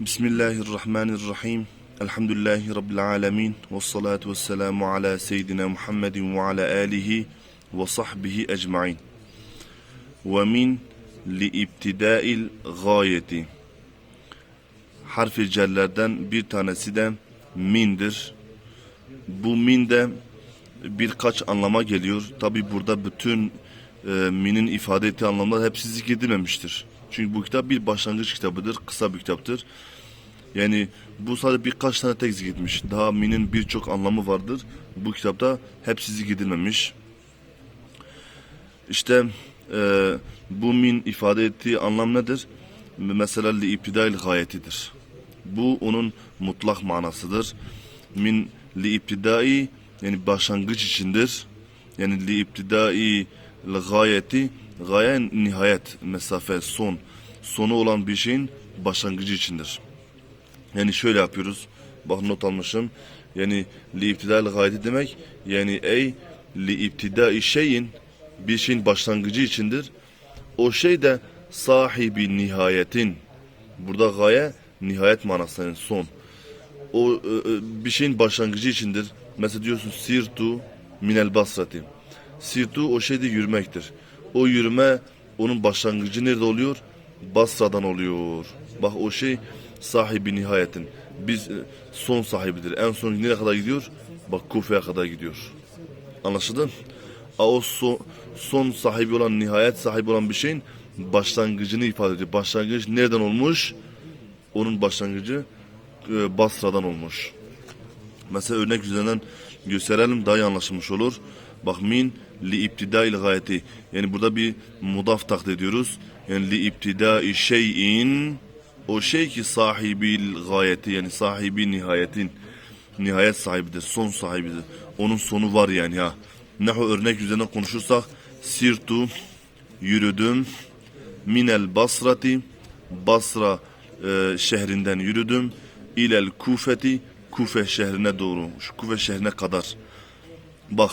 Bismillahirrahmanirrahim. Elhamdülillahi Rabbil alemin. Ve salatu ve selamu ala seyyidina Muhammedin ve ala alihi ve sahbihi ecmain. Ve min li ibtidail gayeti. Harfi cellerden bir tanesi de mindir. Bu min de birkaç anlama geliyor. Tabi burada bütün e, minin ifade ettiği anlamlar hepsi zikredilmemiştir. Çünkü bu kitap bir başlangıç kitabıdır, kısa bir kitaptır. Yani bu sadece birkaç tane tek zikretmiş. Daha minin birçok anlamı vardır. Bu kitapta hepsi zikredilmemiş. İşte e, bu min ifade ettiği anlam nedir? Mesela li iptidail gayetidir. Bu onun mutlak manasıdır. Min li iptidai yani başlangıç içindir. Yani li iptidai gayeti gaye nihayet mesafe son sonu olan bir şeyin başlangıcı içindir. Yani şöyle yapıyoruz. Bak not almışım. Yani li iptidal gayeti demek yani ey li iptidai şeyin bir şeyin başlangıcı içindir. O şey de sahibi nihayetin. Burada gaye nihayet manasında yani son. O e, e, bir şeyin başlangıcı içindir. Mesela diyorsun sirtu minel basrati. Sirtu o şeyde yürümektir. O yürüme onun başlangıcı nerede oluyor? Basra'dan oluyor. Bak o şey sahibi nihayetin. Biz e, son sahibidir. En son nereye kadar gidiyor? Bak Kufe'ye kadar gidiyor. Anlaşıldı? O son, son sahibi olan, nihayet sahibi olan bir şeyin başlangıcını ifade ediyor. Başlangıç nereden olmuş? Onun başlangıcı e, Basra'dan olmuş. Mesela örnek üzerinden gösterelim daha iyi anlaşılmış olur. Bak min li iptidail gayeti. Yani burada bir mudaf taklit ediyoruz. Yani li iptidai şeyin o şey ki sahibil gayeti yani sahibi nihayetin nihayet sahibidir, son sahibidir. Onun sonu var yani ha. Nahu örnek üzerine konuşursak sirtu yürüdüm minel basrati Basra e, şehrinden yürüdüm ilel kufeti Kufe şehrine doğru şu Kufe şehrine kadar bak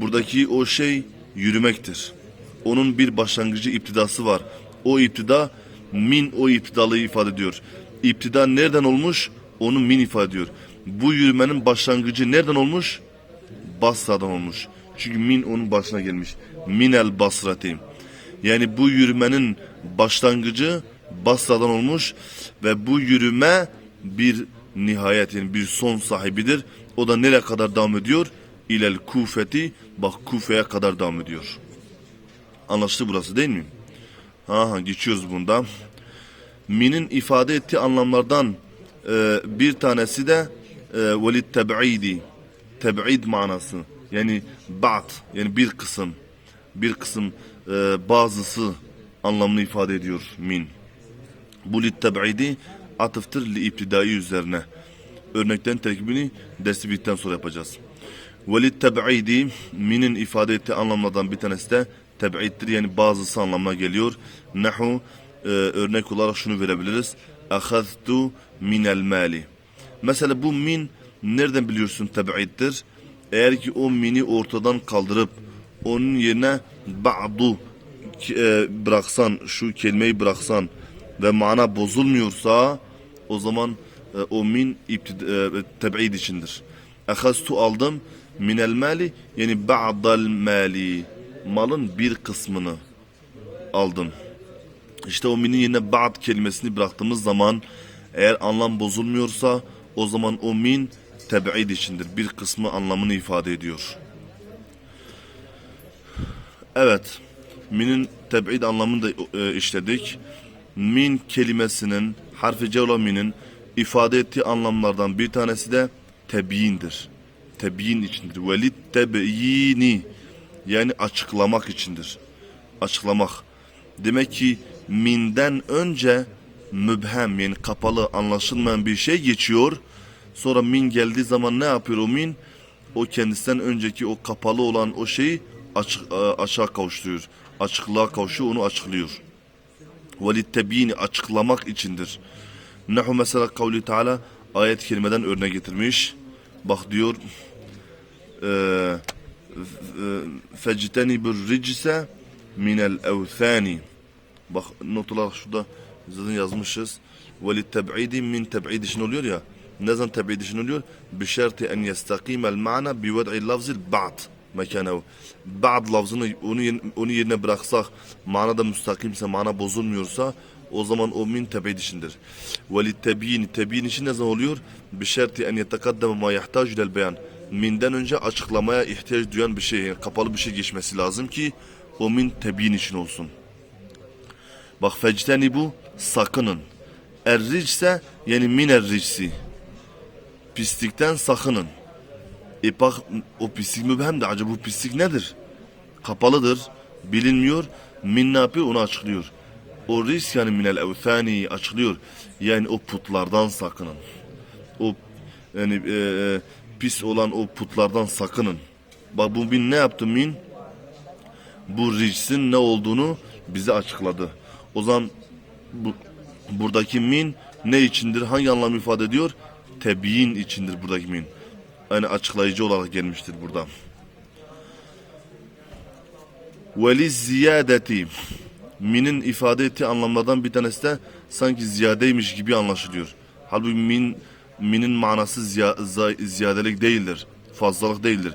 buradaki o şey yürümektir. Onun bir başlangıcı iptidası var. O iptida min o iptidalıyı ifade ediyor. İptida nereden olmuş? Onu min ifade ediyor. Bu yürümenin başlangıcı nereden olmuş? Basra'dan olmuş. Çünkü min onun başına gelmiş. Minel basrati yani bu yürümenin başlangıcı Basra'dan olmuş ve bu yürüme bir nihayet yani bir son sahibidir. O da nereye kadar devam ediyor? İlel Kufeti bak Kufe'ye kadar devam ediyor. Anlaşıldı burası değil mi? Aha geçiyoruz bunda. Min'in ifade ettiği anlamlardan e, bir tanesi de e, velid teb'idi. Teb'id manası. Yani ba'd yani bir kısım. Bir kısım e, bazısı anlamını ifade ediyor min. Bu litteb'idi atıftır li iptidai üzerine. Örnekten terkibini dersi bittikten sonra yapacağız. Velit teb'idi minin ifade ettiği anlamlardan bir tanesi de teb'iddir yani bazısı anlamına geliyor. Nahu e, örnek olarak şunu verebiliriz. Ahaztu minel mali. Mesela bu min nereden biliyorsun teb'iddir? Eğer ki o mini ortadan kaldırıp onun yerine ba'du e, bıraksan, şu kelimeyi bıraksan ve mana bozulmuyorsa o zaman e, o min e, teb'id içindir. Ehastu aldım minel mali yani ba'dal mali malın bir kısmını aldım. İşte o minin yerine ba'd kelimesini bıraktığımız zaman eğer anlam bozulmuyorsa o zaman o min teb'id içindir. Bir kısmı anlamını ifade ediyor. Evet. Min'in teb'id anlamını da e, işledik. Min kelimesinin harfi ce olan minin ifade ettiği anlamlardan bir tanesi de tebyindir. Tebyin içindir. Velid tebyini yani açıklamak içindir. Açıklamak. Demek ki minden önce mübhem yani kapalı anlaşılmayan bir şey geçiyor. Sonra min geldiği zaman ne yapıyor o min? O kendisinden önceki o kapalı olan o şeyi açık, açığa kavuşturuyor. Açıklığa kavuşuyor onu açıklıyor. Tebyini açıklamak içindir. Nahu mesela kavli Teala ayet kelimeden örnek getirmiş. Bak diyor fectenibur ricse minel evthani. Bak not olarak şurada zaten yazmışız. Ve li teb'idi min teb'id için oluyor ya. Ne zaman teb'id için oluyor? Bi şerti en yestakimel ma'na bi ved'i lafzil ba'd mekanehu. Ba'd lafzını onu, onu yerine bıraksak mana da müstakimse, mana bozulmuyorsa o zaman o min teb'id içindir. Ve li tebyin, tebyin için ne zaman oluyor? Bi şerti en yetekaddeme ma yahtacu ilel beyan. Minden önce açıklamaya ihtiyaç duyan bir şey, kapalı bir şey geçmesi lazım ki o min tebyin için olsun. Bak fecteni bu sakının. Erricse yani miner ricsi. Pislikten sakının. E bak o pislik mübhem de acaba bu pislik nedir? Kapalıdır, bilinmiyor. Min ne yapıyor onu açıklıyor. O risk yani minel evthani açıklıyor. Yani o putlardan sakının. O yani e, e, pis olan o putlardan sakının. Bak bu min ne yaptı min? Bu ricsin ne olduğunu bize açıkladı. O zaman bu, buradaki min ne içindir? Hangi anlam ifade ediyor? Tebiyin içindir buradaki min. Yani açıklayıcı olarak gelmiştir burada. Veli ziyadeti minin ifade ettiği anlamlardan bir tanesi de sanki ziyadeymiş gibi anlaşılıyor. Halbuki min minin manası ziya, ziyadelik değildir. Fazlalık değildir.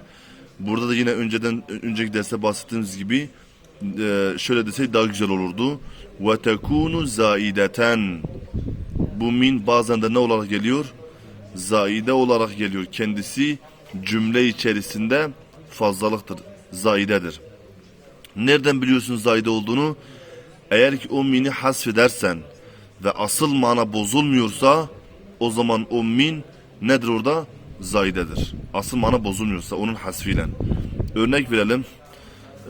Burada da yine önceden önceki derste bahsettiğimiz gibi e, şöyle deseydi daha güzel olurdu. Ve tekunu zaideten. Bu min bazen de ne olarak geliyor? Zaide olarak geliyor. Kendisi cümle içerisinde fazlalıktır. Zaidedir. Nereden biliyorsun zaide olduğunu? Eğer ki o mini hasfedersen ve asıl mana bozulmuyorsa o zaman o min nedir orada? Zaidedir. Asıl mana bozulmuyorsa onun hasfiyle. Örnek verelim.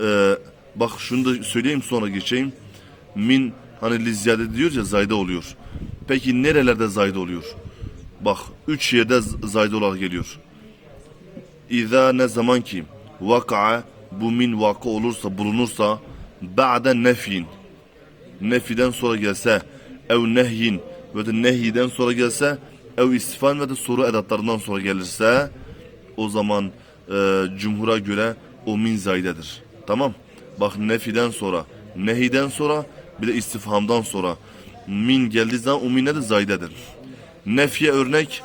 Ee, bak şunu da söyleyeyim sonra geçeyim. Min hani li ziyade diyor ya zayde oluyor. Peki nerelerde zayde oluyor? Bak üç yerde zayde olarak geliyor. İza ne zaman ki vaka'a bu min vakı olursa bulunursa ba'de nefyin nefiden sonra gelse ev nehyin ve de nehyiden sonra gelse ev istifan ve de soru edatlarından sonra gelirse o zaman e, cumhura göre o min zaydedir. Tamam. Bak nefiden sonra, nehiden sonra bir de istifhamdan sonra min geldiği zaman o min nedir? Zaydedir. Nefye örnek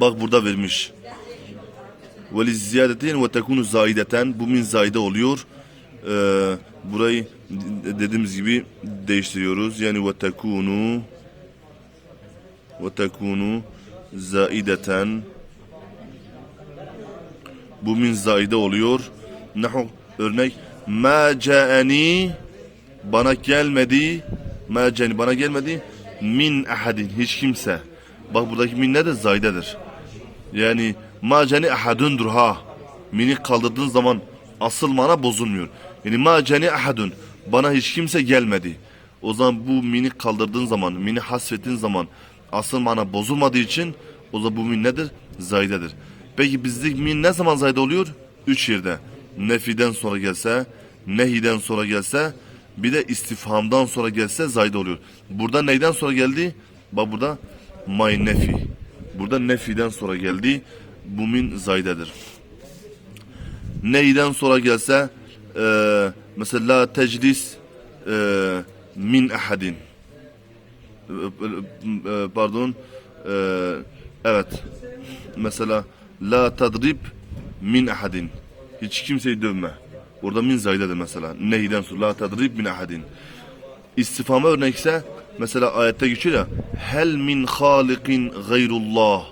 bak burada vermiş. Ve ziyadetin ve tekunu zaideten bu min zayde oluyor. Ee, burayı dediğimiz gibi değiştiriyoruz. Yani ve tekunu tekunu zaideten bu min zaide oluyor. Nahu örnek ma caani bana gelmedi ma caani bana gelmedi min ahadin hiç kimse. Bak buradaki min nedir? Zaidedir. Yani ma cani ahadundur ha. Mini kaldırdığın zaman asıl mana bozulmuyor. Yani ma cani ahadun bana hiç kimse gelmedi. O zaman bu mini kaldırdığın zaman, mini hasfettiğin zaman asıl mana bozulmadığı için o zaman bu min nedir? Zaydedir. Peki bizlik min ne zaman zayde oluyor? Üç yerde. Nefiden sonra gelse, nehiden sonra gelse, bir de istifhamdan sonra gelse zayde oluyor. Burada neyden sonra geldi? Bak burada may nefi. Burada nefiden sonra geldi. Bu min zaydedir. Neyden sonra gelse e, mesela la teclis e, min ahadin pardon. E, evet. Mesela la tadrib min ahadin. Hiç kimseyi dövme. Orada min zaydedir mesela. Neyden sonra la tadrib min ahadin. İstifama örnekse mesela ayette geçiyor ya hel min halikin gayrullah.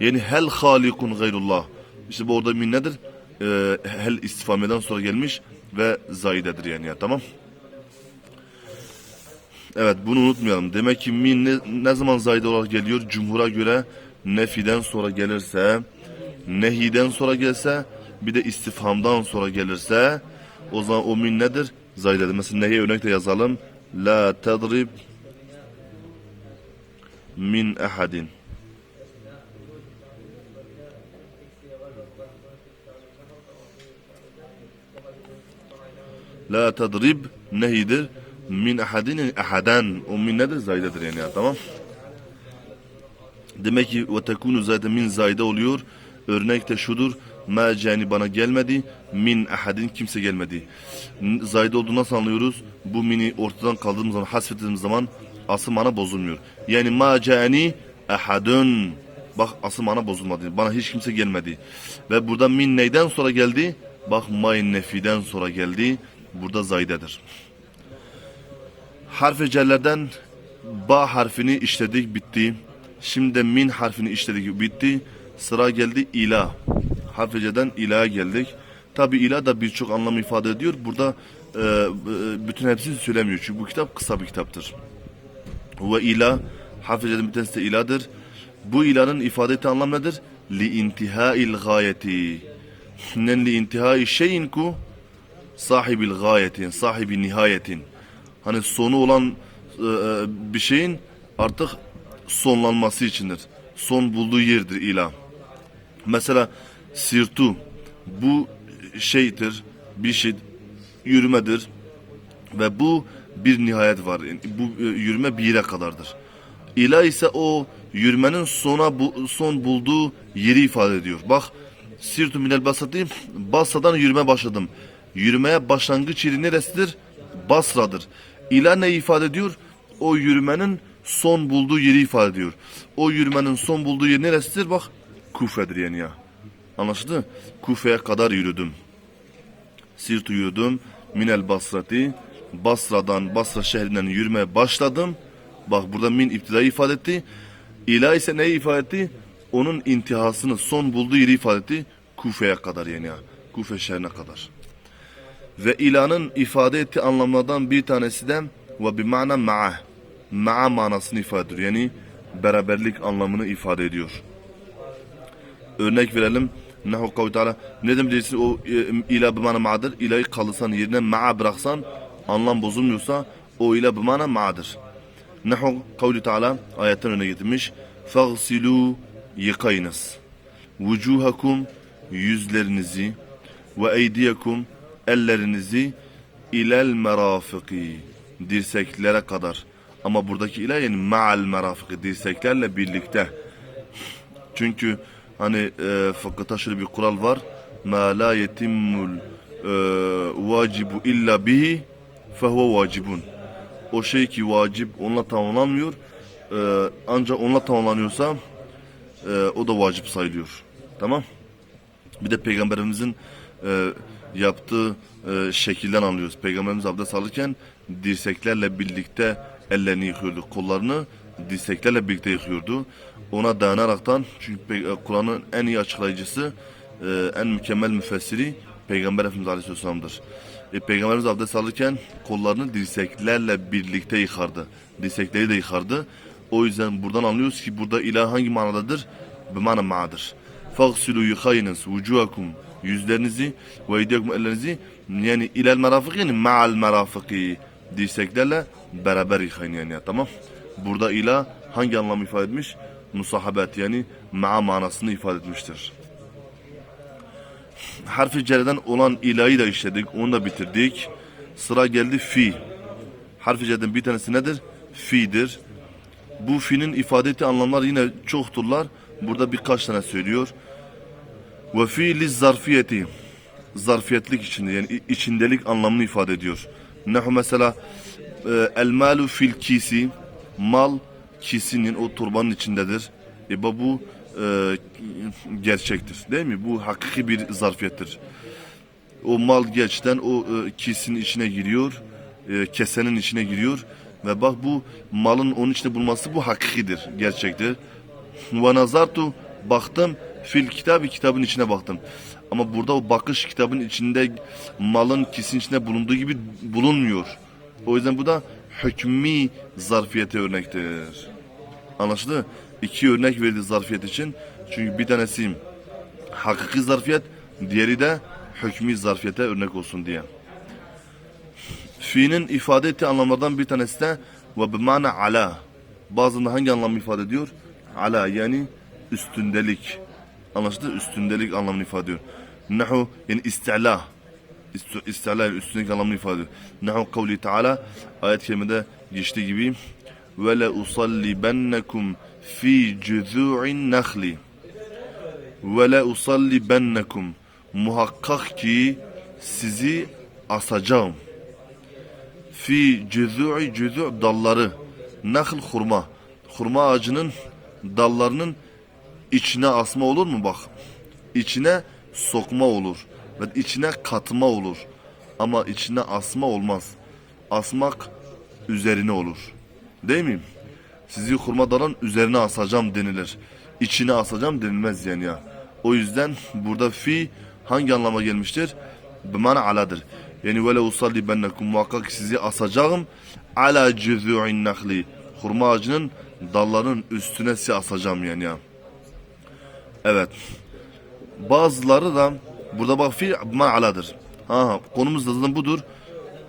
Yani hel halikun gayrullah. İşte bu orada min nedir? Ee, hel istifameden sonra gelmiş ve zaidedir yani ya tamam Evet bunu unutmayalım. Demek ki min ne, ne zaman zayide olarak geliyor? Cumhura göre nefiden sonra gelirse, nehiden sonra gelse, bir de istifhamdan sonra gelirse o zaman o min nedir? Zaidedir. Mesela nehiye örnek de yazalım. La tadrib min ahadin. La tadrib nehidir? Min ahadin yani ahadan. O min nedir? Zaydedir yani ya tamam. Demek ki ve tekunu zaten min zayde oluyor. Örnek de şudur. Ma cani bana gelmedi. Min ahadin kimse gelmedi. Zayde olduğunu nasıl anlıyoruz? Bu mini ortadan kaldırdığımız zaman, hasfettiğimiz zaman Asıl mana bozulmuyor. Yani ma cani ahadun. Bak asıl mana bozulmadı. Bana hiç kimse gelmedi. Ve burada min neyden sonra geldi? Bak may nefiden sonra geldi. Burada zaydedir. Harf-i cellerden ba harfini işledik bitti. Şimdi min harfini işledik bitti. Sıra geldi ila. Harf-i cellerden ila'ya geldik. Tabi ila da birçok anlam ifade ediyor. Burada e, e, bütün hepsini söylemiyor. Çünkü bu kitap kısa bir kitaptır. Ve ila harf-i cellerden bir tanesi de iladır. Bu ilanın ifade ettiği anlam nedir? Li intihail gayeti. Nen li intihai şeyin ku sahibil gayetin, sahibi nihayetin. Hani sonu olan e, e, bir şeyin artık sonlanması içindir. Son bulduğu yerdir ilah. Mesela sirtu bu şeydir, bir şey yürümedir ve bu bir nihayet var. Bu e, yürüme bir yere kadardır. İlah ise o yürümenin sona bu, son bulduğu yeri ifade ediyor. Bak sirtu minel basati Basra'dan yürüme başladım. Yürümeye başlangıç yeri neresidir? Basra'dır. İlah ne ifade ediyor? O yürümenin son bulduğu yeri ifade ediyor. O yürümenin son bulduğu yer neresidir? Bak Kufe'dir yani ya. Anlaşıldı? Kufe'ye kadar yürüdüm. Sirtu yürüdüm. Minel Basrati. Basra'dan, Basra şehrinden yürümeye başladım. Bak burada min iptidayı ifade etti. İlah ise neyi ifade etti? Onun intihasını, son bulduğu yeri ifade etti. Kufe'ye kadar yani ya. Kufe şehrine kadar. Ve ilanın ifade ettiği anlamlardan bir tanesi de ve bir mana ma'a. Ma'a manasını ifade ediyor. Yani beraberlik anlamını ifade ediyor. Örnek verelim. Nehu kavli teala. Ne demek diyeceksin o e, bir mana ma'dır. İlahı kalırsan yerine ma'a bıraksan anlam bozulmuyorsa o ila bir mana ma'dır. Nehu kavli teala ayetten öne getirmiş. Fagsilu yıkayınız. Vucuhakum yüzlerinizi ve eydiyekum ellerinizi ilel merafiki dirseklere kadar. Ama buradaki yani ma'al merafiki dirseklerle birlikte. Çünkü hani e, fıkıhta şöyle bir kural var. Ma la yetimmul e, vacibu illa bihi fehuve vacibun. O şey ki vacip onunla tamamlanmıyor. E, ancak onunla tamamlanıyorsa e, o da vacip sayılıyor. Tamam. Bir de peygamberimizin e, yaptığı e, şekilden anlıyoruz. Peygamberimiz abdest alırken dirseklerle birlikte ellerini yıkıyordu. Kollarını dirseklerle birlikte yıkıyordu. Ona dayanaraktan çünkü e, Kur'an'ın en iyi açıklayıcısı, e, en mükemmel müfessiri Peygamber Efendimiz Aleyhisselam'dır. E, Peygamberimiz abdest alırken kollarını dirseklerle birlikte yıkardı. Dirsekleri de yıkardı. O yüzden buradan anlıyoruz ki burada ilah hangi manadadır? Bir mana ma'dır. Fagsilu yıkayınız vucuhakum yüzlerinizi ve eydiyakum ellerinizi yani ilel merafık yani ma'al merafıki dirseklerle beraber yıkayın yani ya, tamam. Burada ilah hangi anlam ifade etmiş? Musahabet yani ma'a manasını ifade etmiştir. Harfi cereden olan ilahi da işledik. Onu da bitirdik. Sıra geldi fi. Harfi cereden bir tanesi nedir? Fi'dir. Bu fi'nin ifade ettiği anlamlar yine çokturlar. Burada birkaç tane söylüyor. Ve fiili zarfiyeti. Zarfiyetlik içinde yani içindelik anlamını ifade ediyor. Nehu mesela e, el malu fil kisi. Mal kisinin o turbanın içindedir. E bu e, gerçektir değil mi? Bu hakiki bir zarfiyettir. O mal gerçekten o e, kisinin içine giriyor. E, kesenin içine giriyor. Ve bak bu malın onun içinde bulması bu hakikidir. Gerçektir. Ve nazartu baktım fil kitabı kitabın içine baktım. Ama burada o bakış kitabın içinde malın kisinin içinde bulunduğu gibi bulunmuyor. O yüzden bu da hükmü zarfiyete örnektir. Anlaşıldı? İki örnek verdi zarfiyet için. Çünkü bir tanesi hakiki zarfiyet, diğeri de hükmü zarfiyete örnek olsun diye. Fi'nin ifade ettiği anlamlardan bir tanesi de ve bimana ala. Bazında hangi anlamı ifade ediyor? Ala yani üstündelik. Anlaşıldı? Üstündelik anlamını ifade ediyor. Nahu yani istila. İst- İstila yani üstündelik anlamını ifade ediyor. Nahu kavli taala ayet-i kerimede geçtiği gibi ve le usallibennekum fi cüzû'in nahli ve le usallibennekum muhakkak ki sizi asacağım fi cüzû'i cüzû dalları Nahl hurma. Hurma ağacının dallarının içine asma olur mu bak? İçine sokma olur ve içine katma olur. Ama içine asma olmaz. Asmak üzerine olur. Değil mi? Sizi hurma dalın üzerine asacağım denilir. İçine asacağım denilmez yani ya. O yüzden burada fi hangi anlama gelmiştir? Bimana aladır. Yani vele usalli bennekum muhakkak sizi asacağım ala cüzü'in nahli. Hurma ağacının dallarının üstüne sizi asacağım yani ya. Evet. Bazıları da burada bak fi bimana aladır. Ha, konumuz da zaten budur.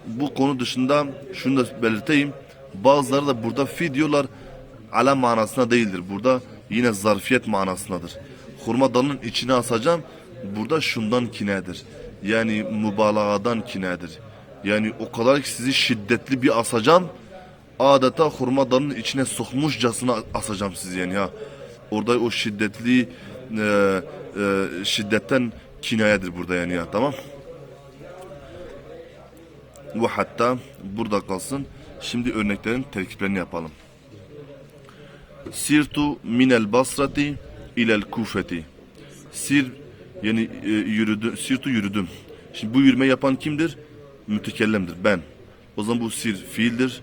Bu konu dışında şunu da belirteyim. Bazıları da burada fi diyorlar ala manasına değildir. Burada yine zarfiyet manasındadır. Hurma dalının içine asacağım. Burada şundan kinedir. Yani mübalağadan kinedir. Yani o kadar ki sizi şiddetli bir asacağım. Adeta hurma dalının içine sokmuşçasına asacağım sizi yani ya. Orada o şiddetli e, e, şiddetten kinayedir burada yani ya tamam. Ve hatta burada kalsın. Şimdi örneklerin terkiplerini yapalım. Sirtu minel basrati ilel kufeti. Sir yani e, yürüdü, sirtu yürüdüm. Şimdi bu yürüme yapan kimdir? Mütekellemdir. Ben. O zaman bu sir fiildir.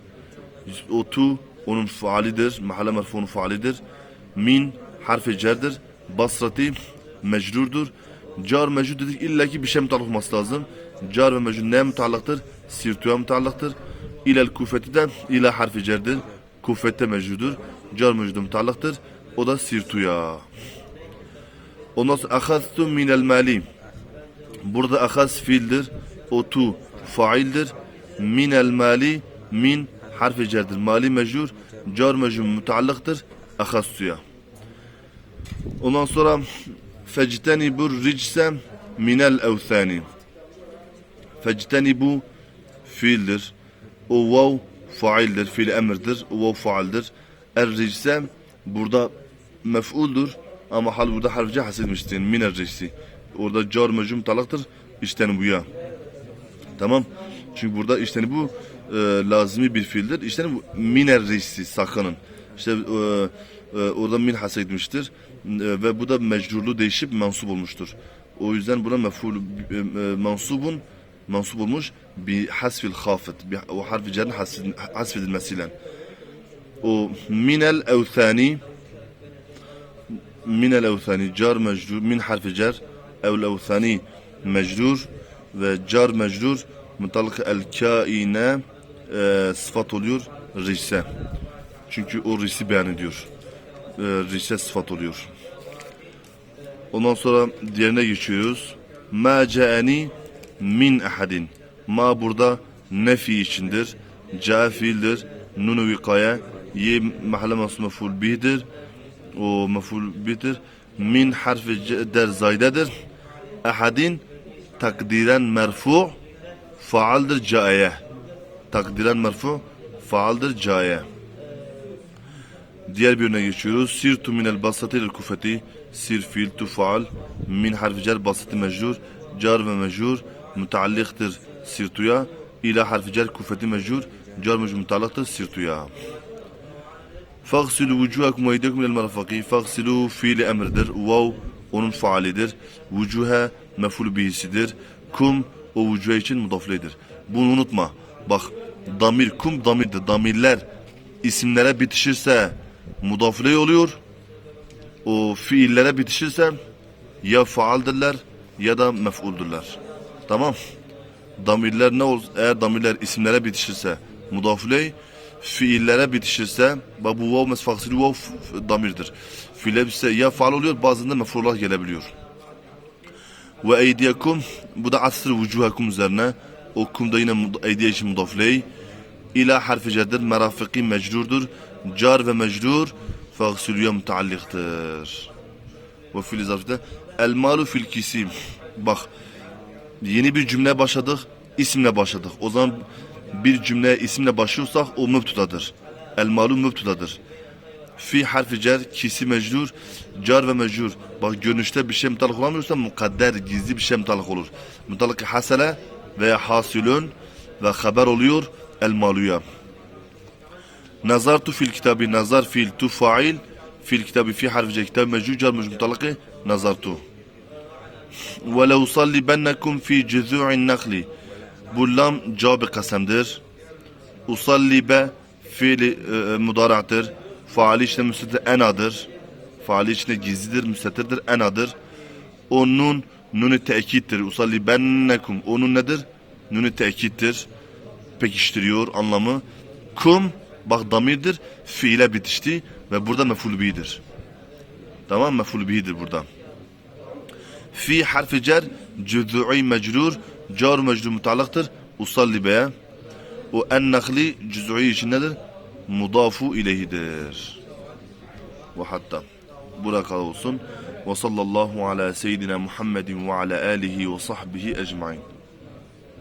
O tu onun faalidir. Mahalle merfu'nun faalidir. Min harfi cerdir. Basrati mecrurdur. Car mecrur dedik illa ki bir şey mutalak olması lazım. Car ve mecrur neye mutallaktır? Sirtuya mutallaktır. İlel kufeti de ila harfi cerdir. Kufette mecrudur. Car mecrudu mutallaktır. O da sirtuya. Ondan sonra ahaztu minel mali. Burada ahaz fiildir. O tu faildir. Minel mali min harfi cerdir. Mali mecrur. Car mecrur mutaallıktır. Ahaztuya. Ondan sonra fectenibu ricse minel evthani. Fectenibu fiildir. O vav faildir, fiil emirdir. O vav faildir. Er ricse burada mef'uldur ama hal burada harfçe hasilmiştir. Miner ricsi. Orada car mecum talaktır. İşten bu ya. Tamam. Çünkü burada işten bu e, lazimi bir fiildir. İşten bu miner ricsi sakının. İşte e, e, orada min hasilmiştir. E, ve bu da mecrurlu değişip mensup olmuştur. O yüzden buna mef'ul e, e, mansubun mansup olmuş bir hasfil khafet. Bir, o harfi cerin hasf- hasfedilmesiyle. O minel evthani minel evthani car mecrur min harfi cer ev evthani mecrur ve car mecrur mutallık el kaine e, sıfat oluyor rise. Çünkü o risi beyan ediyor. E, rise sıfat oluyor. Ondan sonra diğerine geçiyoruz. Ma caeni min ahadin. Ma burada nefi içindir. Ca fiildir. Nunu vikaya. Ye mahalle masu meful bihidir. O meful bihidir. Min harfi der zaydedir. Ahadin takdiren merfu faaldir caeye. Takdiren merfu faaldir caeye. Diğer birine geçiyoruz. Sirtu minel basati il kufeti. Sir fiil tu faal. Min harfi cer basati mecrur. Car ve mecrur. Müteallıktır sirtuya. İla harfi cer kufeti mecrur. Car mecrur müteallıktır sirtuya. Fagsilu vucuhakum ve eydekum ilel merafaki. Fagsilu fiili emirdir. Vav onun faalidir. Vucuhe meful bihisidir. Kum o vucuhe için mudafledir. Bunu unutma. Bak damir kum damirdir. Damirler isimlere bitişirse mudafile oluyor. O fiillere bitişirse ya faaldirler ya da mef'uldürler. Tamam. Damirler ne olur? Eğer damirler isimlere bitişirse mudafile fiillere bitişirse bak bu vav mesfaksili vav damirdir. Fiiller bitişirse ya faal oluyor bazen de gelebiliyor. Ve eydiyekum bu da asr vucuhakum üzerine o kum da yine eydiye için mudafiley İla harfi cerdir merafiki mecrurdur car ve mecrur fagsilüye mutaallıktır ve fiil zarfta el malu fil kisim. Bak yeni bir cümle başladık isimle başladık. O zaman bir cümleye isimle başlıyorsak o mübtudadır el malu mübtudadır fi harfi cer kisi mecrur car ve mecrur bak görünüşte bir şey mutalak olamıyorsa mukadder gizli bir şey mutalak olur. Mutalak hasele veya hasilün ve haber oluyor el maluya Nazartu fil kitabı nazar fil tu fail fil kitabı fi harfi kitab mecru car mecru mutalakı nazartu. Ve lev sallibennekum fi cüzû'in nakli. Bu lam cevabı kasemdir. Usallibe fiili e, mudaraktır. Faali işte müstetir enadır. Faali içinde gizlidir, müstetirdir, enadır. O nun, nun-i tekittir. Usallibennekum. O nun nedir? Nun-i tekittir. Pekiştiriyor anlamı. Kum, bak damirdir, fiile bitişti ve burada meful bihidir. Tamam meful bihidir burada. Fi harfi cer, cüzû'i mecrur, car mecrur mutalaktır. Usallibe'ye. O en nakli cüz'i için nedir? Mudafu ileyhidir. Ve hatta burada olsun. Ve sallallahu ala seyyidina Muhammedin ve ala alihi ve sahbihi ecmain.